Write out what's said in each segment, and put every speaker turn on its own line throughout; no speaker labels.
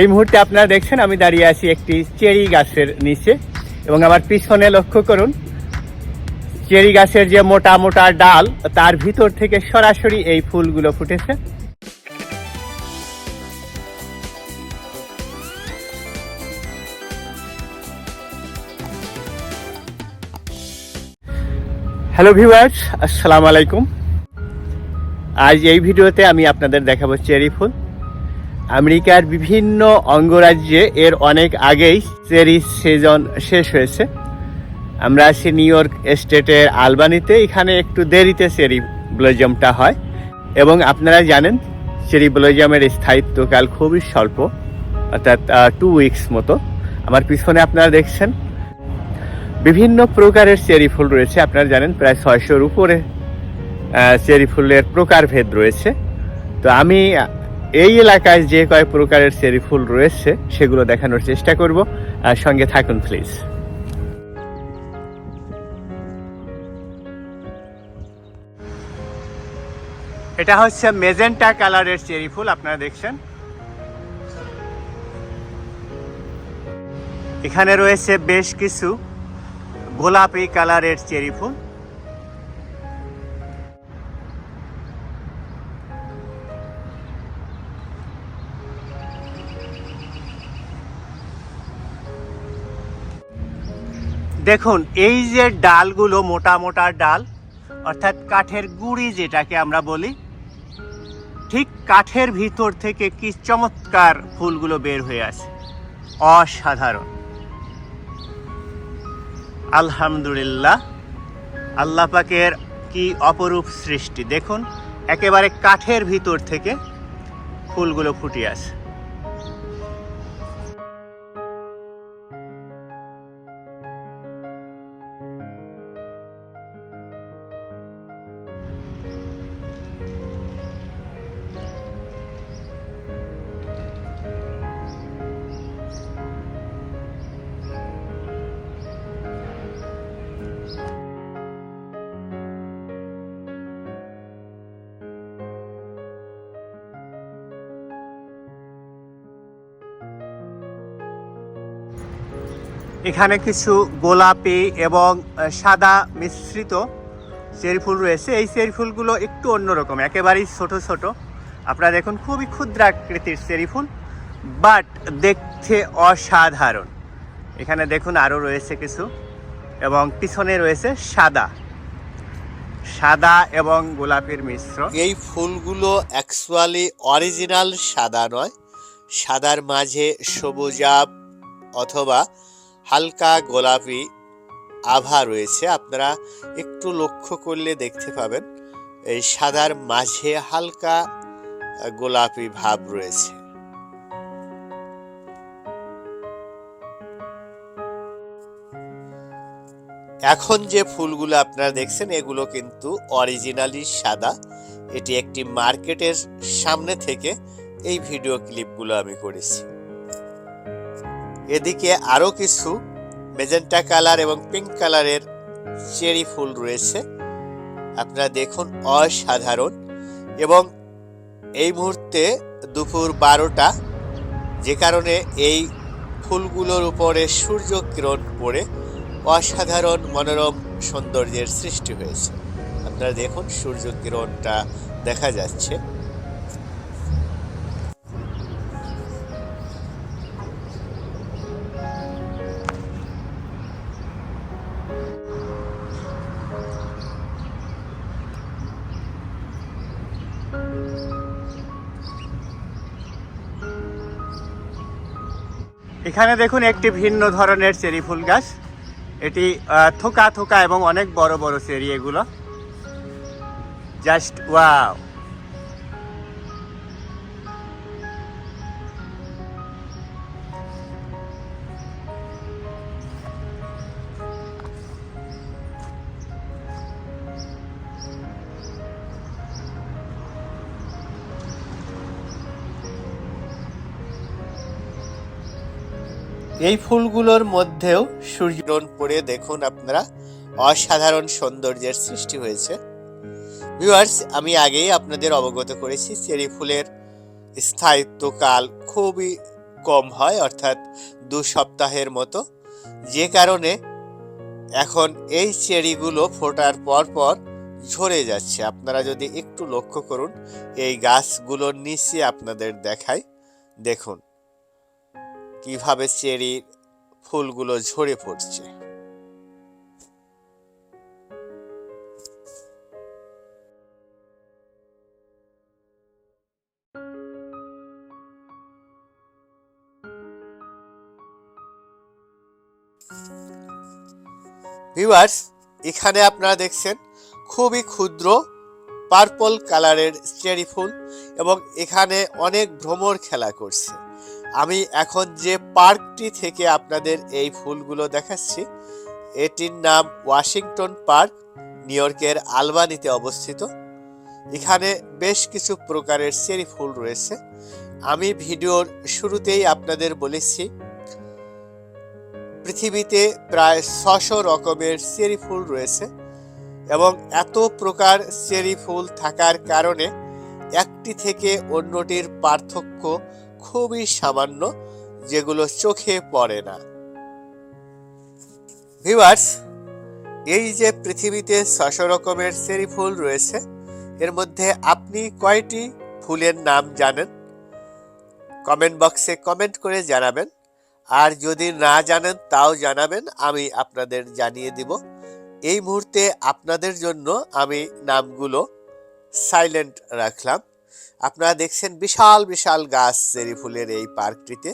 এই মুহূর্তে আপনারা দেখছেন, আমি দাঁড়িয়ে আছি একটি চেরি গাছের নিচে। এবং আমার পিছনে লক্ষ্য করুন, চেরি গাছের যে মোটা মোটা ডাল, তার ভিতর থেকে সরাসরি এই ফুলগুলো ফুটেছে। হ্যালো ভিউয়ার্স আসসালামু আলাইকুম। আজ এই ভিডিওতে আমি আপনাদের দেখাবো চেরি ফুল। আমেরিকার বিভিন্ন অঙ্গরাজ্যে এর অনেক আগেই চেরি সিজন শেষ হয়েছে। আমরা আছি নিউ ইয়র্ক স্টেটের আলবানিতে, এখানে একটু দেরিতে চেরি ব্লজমটা হয়। এবং আপনারা জানেন চেরি ব্লজমের স্থায়িত্বকাল খুবই স্বল্প, অর্থাৎ টু উইকস মতো। আমার পিছনে আপনারা দেখছেন, বিভিন্ন প্রকারের চেরি ফুল রয়েছে। আপনারা জানেন, প্রায় ছয়শোর উপরে চেরি ফুলের প্রকারভেদ রয়েছে। তো আমি এই এলাকায় যে কয় প্রকারের চেরি ফুল রয়েছে, সেগুলো দেখানোর চেষ্টা করব। আর সঙ্গে থাকুন প্লিজ এটা হচ্ছে মেজেন্টা কালারের চেরি ফুল, আপনারা দেখছেন। এখানে রয়েছে বেশ কিছু গোলাপি কালারের চেরি ফুল। দেখুন, এই যে ডালগুলো, মোটা মোটা ডাল, অর্থাৎ কাঠের গুড়ি যেটাকে আমরা বলি, ঠিক কাঠের ভিতর থেকে কি চমৎকার ফুলগুলো বের হয়ে আছে অসাধারণ। আলহামদুলিল্লাহ, আল্লাহ পাকের কি অপরূপ সৃষ্টি। দেখুন, একেবারে কাঠের ভিতর থেকে ফুলগুলো ফুটে আসে। এখানে কিছু গোলাপি এবং সাদা মিশ্রিত চেরি ফুল রয়েছে। এই চেরি ফুলগুলো একটু অন্যরকম, একেবারেই ছোট ছোট। আপনারা দেখুন, খুবই ক্ষুদ্র আকৃতির চেরি ফুল, বাট দেখতে অসাধারণ। এখানে দেখুন আরও রয়েছে কিছু, এবং পিছনে রয়েছে সাদা। সাদা এবং গোলাপের মিশ্র।
এই ফুলগুলো অ্যাকচুয়ালি অরিজিনাল সাদা নয়। সাদার মাঝে সবুজাব অথবা হালকা গোলাপি আভা রয়েছে। আপনারা একটু লক্ষ্য করলে দেখতে পাবেন, এই সাদার মাঝে হালকা গোলাপি ভাব রয়েছে। এখন যে ফুলগুলো আপনারা দেখছেন, এগুলো কিন্তু অরিজিনালি সাদা। এটি একটি মার্কেটের সামনে থেকে এই ভিডিও ক্লিপগুলো আমি করেছি। এদিকে আরও কিছু মেজেন্টা কালার এবং পিঙ্ক কালারের চেরি ফুল রয়েছে। আপনারা দেখুন, অসাধারণ। এবং এই মুহূর্তে দুপুর বারোটা, যে কারণে এই ফুলগুলোর উপরে সূর্য কিরণ পড়ে অসাধারণ মনোরম সৌন্দর্যের সৃষ্টি হয়েছে। আপনারা দেখুন সূর্য কিরণটা দেখা যাচ্ছে।
এখানে দেখুন একটি ভিন্ন ধরনের চেরি ফুল গাছ। এটি থোকা থোকা এবং অনেক বড় বড় চেরি এগুলো। জাস্ট ওয়াও
এই ফুলগুলোর মধ্যেও সূর্যকিরণ পড়ে দেখুন আপনারা, অসাধারণ সৌন্দর্যের সৃষ্টি হয়েছে। ভিউয়ার্স আমি আগেই আপনাদের অবগত করেছি, চেরি ফুলের স্থায়িত্বকাল খুবই কম হয়, অর্থাৎ দু সপ্তাহের মতো। যে কারণে এখন এই চেরিগুলো ফোটার পর পর ঝরে যাচ্ছে। আপনারা যদি একটু লক্ষ্য করুন, এই গাছগুলোর নিচে আপনাদের দেখাই, দেখুন। কীভাবে চেরির ফুলগুলো ঝরে পড়ছে। ভিউয়ার্স এখানে আপনারা দেখছেন খুবই ক্ষুদ্র পার্পল কালারের চেরি ফুল এবং এখানে অনেক ভ্রমর খেলা করছে। আমি এখন যে পার্কটি থেকে আপনাদের এই ফুলগুলো দেখাচ্ছি, এটির নাম ওয়াশিংটন পার্ক, নিউ ইয়র্কের আলবানিতে অবস্থিত। এখানে বেশ কিছু প্রকারের চেরি ফুল রয়েছে। আমি ভিডিওর শুরুতেই আপনাদের বলেছি, পৃথিবীতে প্রায় ছশো রকমের চেরি ফুল রয়েছে এবং এত প্রকার চেরি ফুল থাকার কারণে একটি থেকে অন্যটির পার্থক্য খুবই সামান্য, যেগুলো চোখে পড়ে না। ভিউয়ার্স, এই যে পৃথিবীতে ছশো রকমের চেরি ফুল রয়েছে, এর মধ্যে আপনি কয়টি ফুলের নাম জানেন? কমেন্ট বক্সে কমেন্ট করে জানাবেন। আর যদি না জানেন, তাও জানাবেন, আমি আপনাদের জানিয়ে দিব। এই মুহূর্তে আপনাদের জন্য আমি নামগুলো সাইলেন্ট রাখলাম। আপনারা দেখছেন বিশাল বিশাল গাছ চেরি ফুলের এই পার্কটিতে।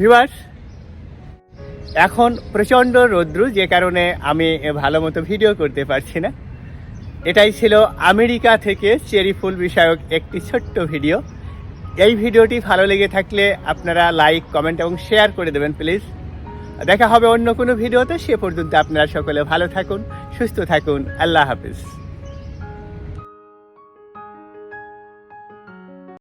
ভিউয়ার্স, এখন প্রচণ্ড রৌদ্র, যে কারণে আমি ভালো মতো ভিডিও করতে পারছি না। এটাই ছিল আমেরিকা থেকে চেরি ফুল বিষয়ক একটি ছোট্ট ভিডিও। এই ভিডিওটি ভালো লেগে থাকলে আপনারা লাইক, কমেন্ট এবং শেয়ার করে দেবেন, প্লিজ। দেখা হবে অন্য কোনো ভিডিওতে, সে পর্যন্ত আপনারা সকলে ভালো থাকুন, সুস্থ থাকুন। আল্লাহ হাফিজ।